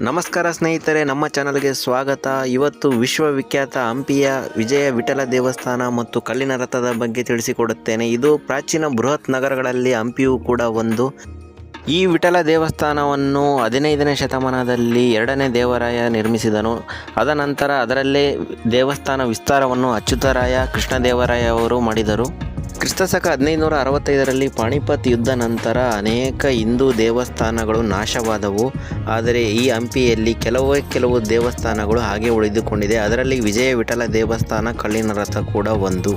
ನಮಸ್ಕಾರ ಸ್ನೇಹಿತರೆ, ನಮ್ಮ ಚಾನಲ್ಗೆ ಸ್ವಾಗತ. ಇವತ್ತು ವಿಶ್ವವಿಖ್ಯಾತ ಹಂಪಿಯ ವಿಜಯ ವಿಠಲ ದೇವಸ್ಥಾನ ಮತ್ತು ಕಲ್ಲಿನ ರಥದ ಬಗ್ಗೆ ತಿಳಿಸಿಕೊಡುತ್ತೇನೆ. ಇದು ಪ್ರಾಚೀನ ಬೃಹತ್ ನಗರಗಳಲ್ಲಿ ಹಂಪಿಯೂ ಕೂಡ ಒಂದು. ಈ ವಿಠಲ ದೇವಸ್ಥಾನವನ್ನು ಹದಿನೈದನೇ ಶತಮಾನದಲ್ಲಿ ಎರಡನೇ ದೇವರಾಯ ನಿರ್ಮಿಸಿದನು. ಅದನಂತರ ಅದರಲ್ಲೇ ದೇವಸ್ಥಾನ ವಿಸ್ತಾರವನ್ನು ಅಚ್ಯುತರಾಯ ಕೃಷ್ಣದೇವರಾಯ ಅವರು ಮಾಡಿದರು. ಕ್ರಿಸ್ತಶಕ ಹದಿನೈದುನೂರ ಅರವತ್ತೈದರಲ್ಲಿ ಪಾಣಿಪತ್ ಯುದ್ಧ ನಂತರ ಅನೇಕ ಹಿಂದೂ ದೇವಸ್ಥಾನಗಳು ನಾಶವಾದವು. ಆದರೆ ಈ ಹಂಪಿಯಲ್ಲಿ ಕೆಲವೇ ಕೆಲವು ದೇವಸ್ಥಾನಗಳು ಹಾಗೆ ಉಳಿದುಕೊಂಡಿದೆ. ಅದರಲ್ಲಿ ವಿಜಯ ವಿಠಲ ದೇವಸ್ಥಾನ, ಕಲ್ಲಿನ ರಥ ಕೂಡ ಒಂದು.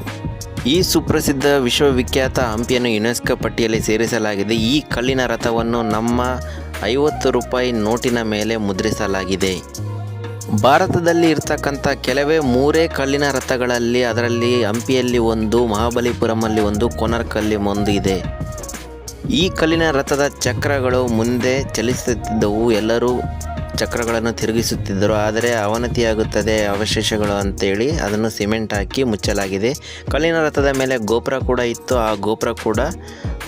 ಈ ಸುಪ್ರಸಿದ್ಧ ವಿಶ್ವವಿಖ್ಯಾತ ಹಂಪಿಯನ್ನು ಯುನೆಸ್ಕೋ ಪಟ್ಟಿಯಲ್ಲಿ ಸೇರಿಸಲಾಗಿದೆ. ಈ ಕಲ್ಲಿನ ರಥವನ್ನು ನಮ್ಮ ಐವತ್ತು ರೂಪಾಯಿ ನೋಟಿನ ಮೇಲೆ ಮುದ್ರಿಸಲಾಗಿದೆ. ಭಾರತದಲ್ಲಿ ಇರ್ತಕ್ಕಂಥ ಕೆಲವೇ ಮೂರೇ ಕಲ್ಲಿನ ರಥಗಳಲ್ಲಿ ಅದರಲ್ಲಿ ಹಂಪಿಯಲ್ಲಿ ಒಂದು, ಮಹಾಬಲಿಪುರಮಲ್ಲಿ ಒಂದು, ಕೊನರ್ಕಲ್ಲಿ ಒಂದು ಇದೆ. ಈ ಕಲ್ಲಿನ ರಥದ ಚಕ್ರಗಳು ಮುಂದೆ ಚಲಿಸುತ್ತಿದ್ದವು. ಎಲ್ಲರೂ ಚಕ್ರಗಳನ್ನು ತಿರುಗಿಸುತ್ತಿದ್ದರು. ಆದರೆ ಅವನತಿಯಾಗುತ್ತದೆ ಅವಶೇಷಗಳು ಅಂತೇಳಿ ಅದನ್ನು ಸಿಮೆಂಟ್ ಹಾಕಿ ಮುಚ್ಚಲಾಗಿದೆ. ಕಲ್ಲಿನ ರಥದ ಮೇಲೆ ಗೋಪುರ ಕೂಡ ಇತ್ತು. ಆ ಗೋಪುರ ಕೂಡ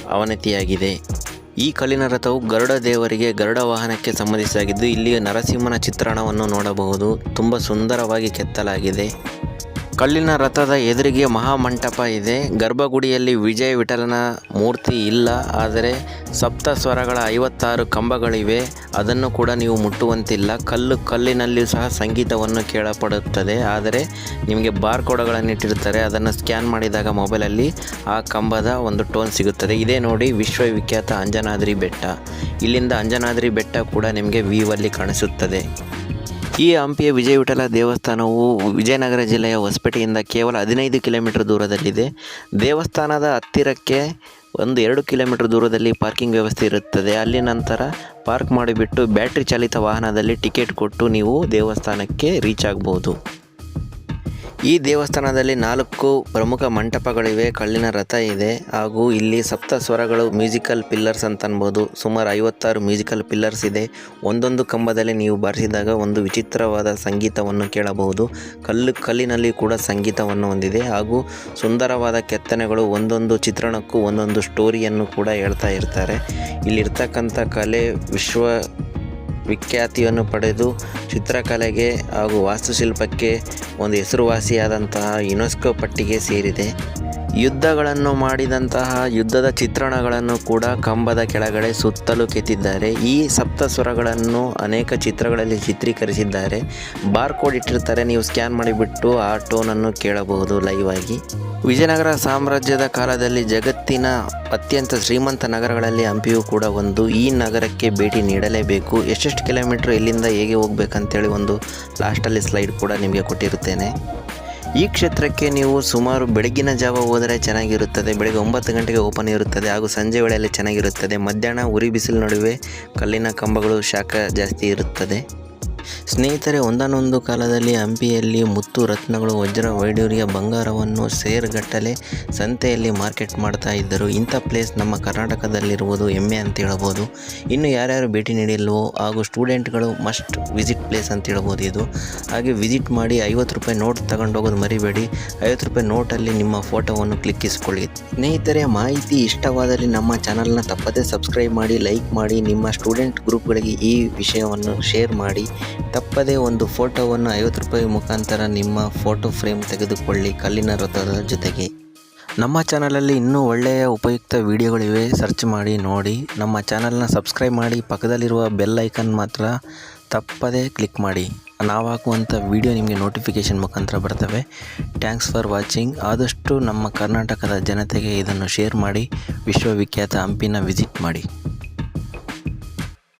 ಅವನತಿಯಾಗಿದೆ. ಈ ಕಲ್ಲಿನ ರಥವು ಗರುಡ ದೇವರಿಗೆ ಗರುಡ ವಾಹನಕ್ಕೆ ಸಂಬಂಧಿಸಿದಾಗಿದ್ದು ಇಲ್ಲಿ ನರಸಿಂಹನ ಚಿತ್ರಣವನ್ನು ನೋಡಬಹುದು. ತುಂಬಾ ಸುಂದರವಾಗಿ ಕೆತ್ತಲಾಗಿದೆ. ಕಲ್ಲಿನ ರಥದ ಎದುರಿಗೆ ಮಹಾಮಂಟಪ ಇದೆ. ಗರ್ಭಗುಡಿಯಲ್ಲಿ ವಿಜಯ ವಿಠಲನ ಮೂರ್ತಿ ಇಲ್ಲ, ಆದರೆ ಸಪ್ತ ಸ್ವರಗಳ ಐವತ್ತಾರು ಕಂಬಗಳಿವೆ. ಅದನ್ನು ಕೂಡ ನೀವು ಮುಟ್ಟುವಂತಿಲ್ಲ. ಕಲ್ಲು ಕಲ್ಲಿನಲ್ಲಿಯೂ ಸಹ ಸಂಗೀತವನ್ನು ಕೇಳಪಡುತ್ತದೆ ಆದರೆ ನಿಮಗೆ ಬಾರ್ ಕೋಡ್ಗಳನ್ನು ಇಟ್ಟಿರ್ತಾರೆ. ಅದನ್ನು ಸ್ಕ್ಯಾನ್ ಮಾಡಿದಾಗ ಮೊಬೈಲಲ್ಲಿ ಆ ಕಂಬದ ಒಂದು ಟೋನ್ ಸಿಗುತ್ತದೆ. ಇದೇ ನೋಡಿ ವಿಶ್ವವಿಖ್ಯಾತ ಅಂಜನಾದ್ರಿ ಬೆಟ್ಟ. ಇಲ್ಲಿಂದ ಅಂಜನಾದ್ರಿ ಬೆಟ್ಟ ಕೂಡ ನಿಮಗೆ ವ್ಯೂವಲ್ಲಿ ಕಾಣಿಸುತ್ತದೆ. ಈ ಹಂಪಿಯ ವಿಜಯ ವಿಠಲ ದೇವಸ್ಥಾನವು ವಿಜಯನಗರ ಜಿಲ್ಲೆಯ ಹೊಸಪೇಟೆಯಿಂದ ಕೇವಲ ಹದಿನೈದು ಕಿಲೋಮೀಟರ್ ದೂರದಲ್ಲಿದೆ. ದೇವಸ್ಥಾನದ ಹತ್ತಿರಕ್ಕೆ ಒಂದು ಎರಡು ಕಿಲೋಮೀಟರ್ ದೂರದಲ್ಲಿ ಪಾರ್ಕಿಂಗ್ ವ್ಯವಸ್ಥೆ ಇರುತ್ತದೆ. ಅಲ್ಲಿ ನಂತರ ಪಾರ್ಕ್ ಮಾಡಿಬಿಟ್ಟು ಬ್ಯಾಟ್ರಿ ಚಾಲಿತ ವಾಹನದಲ್ಲಿ ಟಿಕೆಟ್ ಕೊಟ್ಟು ನೀವು ದೇವಸ್ಥಾನಕ್ಕೆ ರೀಚ್ ಆಗ್ಬೋದು. ಈ ದೇವಸ್ಥಾನದಲ್ಲಿ ನಾಲ್ಕು ಪ್ರಮುಖ ಮಂಟಪಗಳಿವೆ. ಕಲ್ಲಿನ ರಥ ಇದೆ ಹಾಗೂ ಇಲ್ಲಿ ಸಪ್ತ ಸ್ವರಗಳು ಮ್ಯೂಸಿಕಲ್ ಪಿಲ್ಲರ್ಸ್ ಅಂತ ಅನ್ಬೋದು ಸುಮಾರು ಐವತ್ತಾರು ಮ್ಯೂಸಿಕಲ್ ಪಿಲ್ಲರ್ಸ್ ಇದೆ. ಒಂದೊಂದು ಕಂಬದಲ್ಲಿ ನೀವು ಬಾರಿಸಿದಾಗ ಒಂದು ವಿಚಿತ್ರವಾದ ಸಂಗೀತವನ್ನು ಕೇಳಬಹುದು. ಕಲ್ಲು, ಕಲ್ಲಿನಲ್ಲಿ ಕೂಡ ಸಂಗೀತವನ್ನು ಹೊಂದಿದೆ ಹಾಗೂ ಸುಂದರವಾದ ಕೆತ್ತನೆಗಳು ಒಂದೊಂದು ಚಿತ್ರಣಕ್ಕೂ ಒಂದೊಂದು ಸ್ಟೋರಿಯನ್ನು ಕೂಡ ಹೇಳ್ತಾ ಇರ್ತಾರೆ. ಇಲ್ಲಿರ್ತಕ್ಕಂಥ ಕಲೆ ವಿಶ್ವ ವಿಖ್ಯಾತಿಯನ್ನು ಪಡೆದು ಚಿತ್ರಕಲೆಗೆ ಹಾಗೂ ವಾಸ್ತುಶಿಲ್ಪಕ್ಕೆ ಒಂದು ಹೆಸರುವಾಸಿಯಾದಂತಹ ಯುನೆಸ್ಕೋ ಪಟ್ಟಿಗೆ ಸೇರಿದೆ. ಯುದ್ಧಗಳನ್ನು ಮಾಡಿದಂತಹ ಯುದ್ಧದ ಚಿತ್ರಣಗಳನ್ನು ಕೂಡ ಕಂಬದ ಕೆಳಗಡೆ ಸುತ್ತಲೂ ಕೆತ್ತಿದ್ದಾರೆ. ಈ ಸಪ್ತ ಸ್ವರಗಳನ್ನು ಅನೇಕ ಚಿತ್ರಗಳಲ್ಲಿ ಚಿತ್ರೀಕರಿಸಿದ್ದಾರೆ. ಬಾರ್ ಕೋಡ್ ಇಟ್ಟಿರ್ತಾರೆ, ನೀವು ಸ್ಕ್ಯಾನ್ ಮಾಡಿಬಿಟ್ಟು ಆ ಟೋನನ್ನು ಕೇಳಬಹುದು ಲೈವ್ ಆಗಿ ವಿಜಯನಗರ ಸಾಮ್ರಾಜ್ಯದ ಕಾಲದಲ್ಲಿ ಜಗತ್ತಿನ ಅತ್ಯಂತ ಶ್ರೀಮಂತ ನಗರಗಳಲ್ಲಿ ಹಂಪಿಯೂ ಕೂಡ ಒಂದು. ಈ ನಗರಕ್ಕೆ ಭೇಟಿ ನೀಡಲೇಬೇಕು. ಎಷ್ಟೆಷ್ಟು ಕಿಲೋಮೀಟ್ರ್ ಇಲ್ಲಿಂದ ಹೇಗೆ ಹೋಗ್ಬೇಕಂತೇಳಿ ಒಂದು ಲಾಸ್ಟಲ್ಲಿ ಸ್ಲೈಡ್ ಕೂಡ ನಿಮಗೆ ಕೊಟ್ಟಿರುತ್ತೇನೆ ಈ ಕ್ಷೇತ್ರಕ್ಕೆ ನೀವು ಸುಮಾರು ಬೆಳಗಿನ ಜಾವ ಹೋದರೆ ಚೆನ್ನಾಗಿರುತ್ತದೆ, ಬೆಳಗ್ಗೆ ಒಂಬತ್ತು ಗಂಟೆಗೆ ಓಪನ್ ಇರುತ್ತದೆ ಹಾಗೂ ಸಂಜೆ ವೇಳೆಯಲ್ಲಿ ಚೆನ್ನಾಗಿರುತ್ತದೆ. ಮಧ್ಯಾಹ್ನ ಉರಿ ಬಿಸಿಲು ನಡುವೆ ಕಲ್ಲಿನ ಕಂಬಗಳು ಶಾಖ ಜಾಸ್ತಿ ಇರುತ್ತದೆ. ಸ್ನೇಹಿತರೆ, ಒಂದಾನೊಂದು ಕಾಲದಲ್ಲಿ ಹಂಪಿಯಲ್ಲಿ ಮುತ್ತು ರತ್ನಗಳು ವಜ್ರ ವೈಡೂರ್ಯ ಬಂಗಾರವನ್ನು ಸೇರ್ಗಟ್ಟಲೆ ಸಂತೆಯಲ್ಲಿ ಮಾರ್ಕೆಟ್ ಮಾಡ್ತಾ ಇದ್ದರು. ಇಂಥ ಪ್ಲೇಸ್ ನಮ್ಮ ಕರ್ನಾಟಕದಲ್ಲಿರುವುದು ಹೆಮ್ಮೆ ಅಂತ ಹೇಳ್ಬೋದು. ಇನ್ನು ಯಾರ್ಯಾರು ಭೇಟಿ ನೀಡಿಲ್ವೋ, ಹಾಗೂ ಸ್ಟೂಡೆಂಟ್ಗಳು ಮಸ್ಟ್ ವಿಸಿಟ್ ಪ್ಲೇಸ್ ಅಂತ ಹೇಳ್ಬೋದು ಇದು. ಹಾಗೆ ವಿಸಿಟ್ ಮಾಡಿ ಐವತ್ತು ರೂಪಾಯಿ ನೋಟ್ ತಗೊಂಡೋಗೋದು ಮರಿಬೇಡಿ. ಐವತ್ತು ರೂಪಾಯಿ ನೋಟಲ್ಲಿ ನಿಮ್ಮ ಫೋಟೋವನ್ನು ಕ್ಲಿಕ್ಕಿಸಿಕೊಳ್ಳಿ. ಸ್ನೇಹಿತರೆ, ಮಾಹಿತಿ ಇಷ್ಟವಾದಲ್ಲಿ ನಮ್ಮ ಚಾನಲ್ನ ತಪ್ಪದೇ ಸಬ್ಸ್ಕ್ರೈಬ್ ಮಾಡಿ, ಲೈಕ್ ಮಾಡಿ, ನಿಮ್ಮ ಸ್ಟೂಡೆಂಟ್ ಗ್ರೂಪ್ಗಳಿಗೆ ಈ ವಿಷಯವನ್ನು ಶೇರ್ ಮಾಡಿ. ತಪ್ಪದೇ ಒಂದು ಫೋಟೋವನ್ನು ಐವತ್ತು ರೂಪಾಯಿ ಮುಖಾಂತರ ನಿಮ್ಮ ಫೋಟೋ ಫ್ರೇಮ್ ತೆಗೆದುಕೊಳ್ಳಿ ಕಲ್ಲಿನ ರಥದ ಜೊತೆಗೆ. ನಮ್ಮ ಚಾನಲಲ್ಲಿ ಇನ್ನೂ ಒಳ್ಳೆಯ ಉಪಯುಕ್ತ ವಿಡಿಯೋಗಳಿವೆ. ಸರ್ಚ್ ಮಾಡಿ, ನೋಡಿ. ನಮ್ಮ ಚಾನಲ್ನ ಸಬ್ಸ್ಕ್ರೈಬ್ ಮಾಡಿ, ಪಕ್ಕದಲ್ಲಿರುವ ಬೆಲ್ ಐಕನ್ ಮಾತ್ರ ತಪ್ಪದೇ ಕ್ಲಿಕ್ ಮಾಡಿ. ನಾವು ಹಾಕುವಂಥ ವಿಡಿಯೋ ನಿಮಗೆ ನೋಟಿಫಿಕೇಷನ್ ಮುಖಾಂತರ ಬರ್ತವೆ. Thanks for watching. ಆದಷ್ಟು ನಮ್ಮ ಕರ್ನಾಟಕದ ಜನತೆಗೆ ಇದನ್ನು ಶೇರ್ ಮಾಡಿ, ವಿಶ್ವವಿಖ್ಯಾತ ಹಂಪಿನ ವಿಸಿಟ್ ಮಾಡಿ.